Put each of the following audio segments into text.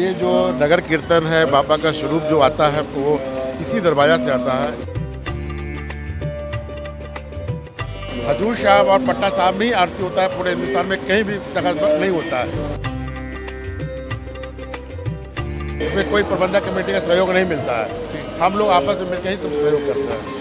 ये जो नगर कीर्तन है, बाबा का स्वरूप जो आता है, वो इसी दरवाज़ा से आता है। हजूर साहब और पटना साहब में ही आरती होता है, पूरे हिंदुस्तान में कहीं भी जगह नहीं होता है। इसमें कोई प्रबंधक कमेटी का सहयोग नहीं मिलता है। हम लोग आपस में मिलकर ही सब सहयोग करते हैं।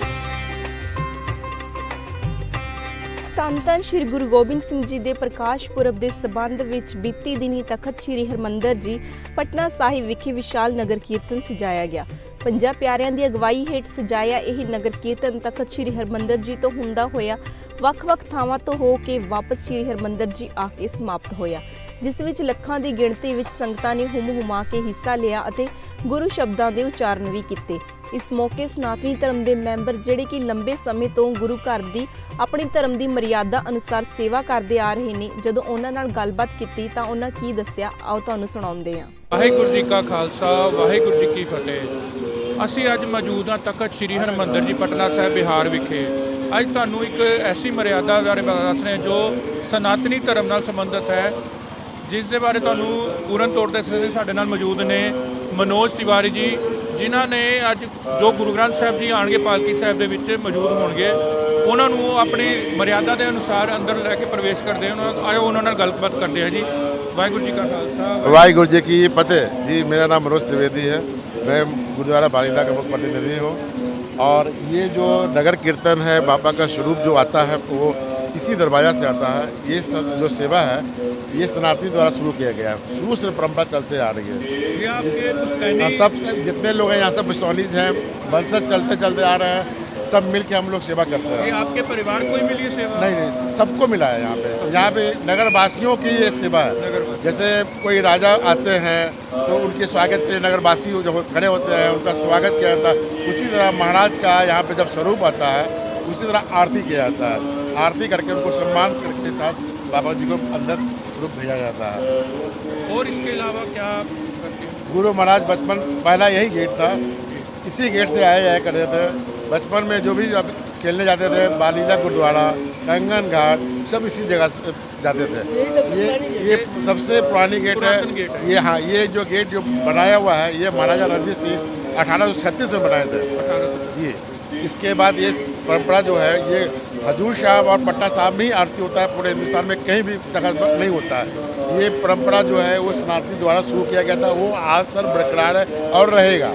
ਧੰਨ ਸ੍ਰੀ ਗੁਰੂ ਗੋਬਿੰਦ ਸਿੰਘ ਜੀ ਦੇ ਪ੍ਰਕਾਸ਼ ਪੁਰਬ ਦੇ ਸਬੰਧ ਵਿੱਚ ਬੀਤੀ ਦਿਨੀ ਤਖਤ ਸ੍ਰੀ ਹਰਮੰਦਰ ਜੀ ਪਟਨਾ ਸਾਹਿਬ ਵਿਖੇ ਵਿਸ਼ਾਲ ਨਗਰ ਕੀਰਤਨ ਸਜਾਇਆ ਗਿਆ। ਪੰਜਾਂ ਪਿਆਰਿਆਂ ਦੀ ਅਗਵਾਈ ਹੇਠ ਸਜਾਇਆ ਇਹ ਨਗਰ ਕੀਰਤਨ ਤਖਤ ਸ੍ਰੀ ਹਰਮੰਦਰ ਜੀ ਤੋਂ ਹੁੰਦਾ ਹੋਇਆ ਵੱਖ-ਵੱਖ ਥਾਵਾਂ ਤੋਂ ਹੋ ਕੇ ਵਾਪਸ ਸ੍ਰੀ ਹਰਮੰਦਰ ਜੀ ਆ ਕੇ ਸਮਾਪਤ ਹੋਇਆ। ਜਿਸ ਵਿੱਚ ਲੱਖਾਂ ਦੀ ਗਿਣਤੀ ਵਿੱਚ ਸੰਗਤਾਂ ਨੇ ਹੁਮ-ਹੁਮਾ ਕੇ ਹਿੱਸਾ ਲਿਆ ਅਤੇ ਗੁਰੂ ਸ਼ਬਦਾਂ ਦੇ ਉਚਾਰਨ ਵੀ ਕੀਤੇ। ਇਸ ਮੌਕੇ ਸਨਾਤਨੀ ਧਰਮ ਦੇ ਮੈਂਬਰ ਜਿਹੜੇ ਕਿ ਲੰਬੇ ਸਮੇਂ ਤੋਂ ਗੁਰੂ ਘਰ ਦੀ, ਆਪਣੀ ਧਰਮ ਦੀ ਮਰਿਆਦਾ ਅਨੁਸਾਰ ਸੇਵਾ ਕਰਦੇ ਆ ਰਹੇ ਨੇ, ਜਦੋਂ ਉਹਨਾਂ ਨਾਲ ਗੱਲਬਾਤ ਕੀਤੀ ਤਾਂ ਉਹਨਾਂ ਕੀ ਦੱਸਿਆ? ਆਓ ਤੁਹਾਨੂੰ ਸੁਣਾਉਂਦੇ ਹਾਂ। ਵਾਹਿਗੁਰੂ ਜੀ ਕਾ ਖਾਲਸਾ, ਵਾਹਿਗੁਰੂ ਜੀ ਕੀ ਫਤਿਹ। ਅਸੀਂ ਅੱਜ ਮੌਜੂਦ ਹਾਂ ਤਖਤ ਸ੍ਰੀ ਹਰਿਮੰਦਰ ਜੀ, ਪਟਨਾ ਸਾਹਿਬ ਬਿਹਾਰ ਵਿਖੇ। ਅੱਜ ਤੁਹਾਨੂੰ ਇੱਕ ਐਸੀ ਮਰਿਆਦਾ ਬਾਰੇ ਦੱਸ ਰਹੇ ਜੋ ਸਨਾਤਨੀ ਧਰਮ ਨਾਲ ਸੰਬੰਧਿਤ ਹੈ। ਜਿਸ ਦੇ ਬਾਰੇ ਤੁਹਾਨੂੰ ਪੂਰਨ ਤੌਰ ਤੇ ਸ- ਸਾਡੇ ਨਾਲ ਮੌਜੂਦ ਨੇ ਮਨੋਜ ਤਿਵਾਰੀ ਜੀ। ਜਿਨ੍ਹਾਂ ਨੇ ਅੱਜ ਜੋ ਗੁਰੂ ਗ੍ਰੰਥ ਸਾਹਿਬ ਜੀ ਆਣਗੇ ਪਾਲਕੀ ਸਾਹਿਬ ਦੇ ਵਿੱਚ ਮੌਜੂਦ ਹੋਣਗੇ ਉਹਨਾਂ ਨੂੰ ਆਪਣੀ ਮਰਿਆਦਾ ਦੇ ਅਨੁਸਾਰ ਅੰਦਰ ਲੈ ਕੇ ਪ੍ਰਵੇਸ਼ ਕਰਦੇ ਉਹਨਾਂ ਆਇਓ ਉਹਨਾਂ ਨਾਲ ਗੱਲਬਾਤ ਕਰਦੇ ਹਾਂ ਜੀ ਵਾਹਿਗੁਰੂ ਜੀ ਕਾ ਖਾਲਸਾ वाहिगुरु जी की फतेह जी मेरा नाम मनोज त्रिवेदी है मैं गुरुद्वारा बालिंदा का मुख्य प्रतिनिधि हूँ और ये जो नगर कीर्तन है बाबा का स्वरूप जो आता है वो इसी दरवाज़ा से आता है। ये स- जो सेवा है ये शरणार्थी द्वारा शुरू किया गया है। शुरू से परंपरा चलते आ रही है। हाँ, जितने लोग हैं यहाँ से बिश्नौनीज हैं। वंशज चलते चलते आ रहे हैं। सब मिल के हम लोग सेवा करते हैं। आपके परिवार को ही मिली सेवा? नहीं नहीं सबको मिला है यहाँ पे। यहाँ पे नगर वासियों की ये सेवा है। जैसे कोई राजा आते हैं तो उनके स्वागत के लिए नगरवासी जो खड़े होते हैं उनका स्वागत किया जाता है। उसी तरह महाराज का यहाँ पे जब स्वरूप आता है उसी तरह आरती किया जाता है। आरती करके उनको सम्मान करके साथ बाबा जी को अंदर रूप भेजा जाता है। और इसके अलावा क्या गुरु महाराज बचपन पहला यही गेट था। इसी गेट से आए जाया करते थे। बचपन में जो भी जब खेलने जाते थे बालीला गुरुद्वारा कंगन घाट सब इसी जगह से जाते थे। ये ये सबसे पुरानी गेट है। है। ये हाँ ये जो गेट जो बनाया हुआ है ये महाराजा रणजीत सिंह अठारह सौ छत्तीस में बनाए थे। जी। इसके बाद ये परंपरा जो है, ये हजूर साहब और पटना साहब में ही आरती होता है, पूरे हिंदुस्तान में कहीं भी जगह नहीं होता है। ये परंपरा जो है, वो सनातनी द्वारा शुरू किया गया था, वो आज तक बरकरार है और रहेगा।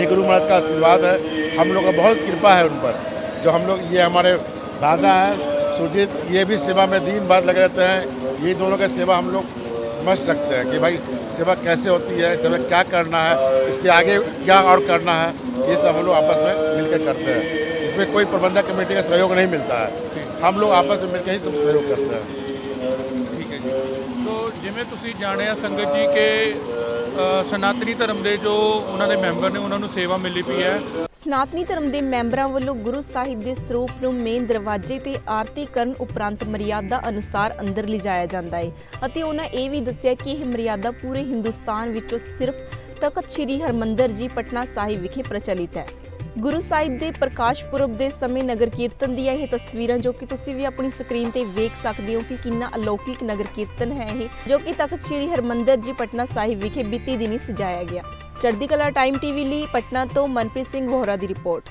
ये गुरु महाराज का आशीर्वाद है। हम लोग का बहुत कृपा है उन पर। जो हम लोग, ये हमारे दादा हैं सुजीत ये भी सेवा में दिन भर लगे रहते हैं। ये दोनों का सेवा हम लोग मस्त रखते हैं कि भाई, सेवा कैसे होती है, सेवा क्या करना है, इसके आगे क्या और करना है, ये सब हम लोग आपस में मिलकर करते हैं। इसमें कोई प्रबंधक कमेटी का सहयोग नहीं मिलता है हम लोग आपस में मिलकर ही सब सहयोग करते हैं ਠੀਕ ਹੈ ਜੀ ਤੋ ਜਿਵੇਂ ਤੁਸੀਂ ਜਾਣਿਆ ਸੰਗਤ ਜੀ ਕਿ ਅ, ਸਨਾਤਨੀ ਧਰਮ ਦੇ ਜੋ ਉਹਨਾਂ ਦੇ ਮੈਂਬਰ ਨੇ ਉਹਨਾਂ ਨੂੰ ਸੇਵਾ ਮਿਲੀ ਪਈ ਹੈ ਸਨਾਤਨੀ ਧਰਮ ਦੇ ਮੈਂਬਰਾਂ ਵੱਲੋਂ ਗੁਰੂ ਸਾਹਿਬ ਦੇ ਸਰੂਪ ਨੂੰ ਮੇਨ ਦਰਵਾਜ਼ੇ ਤੇ ਆਰਤੀ ਕਰਨ ਉਪਰੰਤ ਮਰਿਆਦਾ ਅਨੁਸਾਰ ਅੰਦਰ ਲਿਜਾਇਆ ਜਾਂਦਾ ਹੈ ਅਤੇ ਉਹਨਾਂ ਇਹ ਵੀ ਦੱਸਿਆ ਕਿ ਇਹ ਮਰਿਆਦਾ ਪੂਰੇ ਹਿੰਦੁਸਤਾਨ ਵਿੱਚੋਂ ਸਿਰਫ ਤਖਤ ਸ੍ਰੀ ਹਰਮੰਦਰ ਜੀ ਪਟਨਾ ਸਾਹਿਬ ਵਿਖੇ ਪ੍ਰਚਲਿਤ ਹੈ ਗੁਰੂ ਸਾਹਿਬ ਦੇ ਪ੍ਰਕਾਸ਼ ਪੁਰਬ ਦੇ ਸਮੇਂ ਨਗਰ ਕੀਰਤਨ ਦੀਆਂ ਇਹ ਤਸਵੀਰਾਂ ਜੋ ਕਿ ਤੁਸੀਂ ਵੀ ਆਪਣੀ ਸਕਰੀਨ ਤੇ ਵੇਖ ਸਕਦੇ ਹੋ ਕਿ ਕਿੰਨਾ ਅਲੌਕਿਕ ਨਗਰ ਕੀਰਤਨ ਹੈ ਇਹ, ਜੋ ਕਿ ਤਖਤ ਸ੍ਰੀ ਹਰਮੰਦਰ ਜੀ ਪਟਨਾ ਸਾਹਿਬ ਵਿਖੇ ਬੀਤੀ ਦਿਨੀ ਸਜਾਇਆ ਗਿਆ। ਚੜ੍ਹਦੀ ਕਲਾ ਟਾਈਮ ਟੀਵੀ ਲਈ ਪਟਨਾ ਤੋਂ ਮਨਪ੍ਰੀਤ ਸਿੰਘ ਵੋਹਰਾ ਦੀ ਰਿਪੋਰਟ।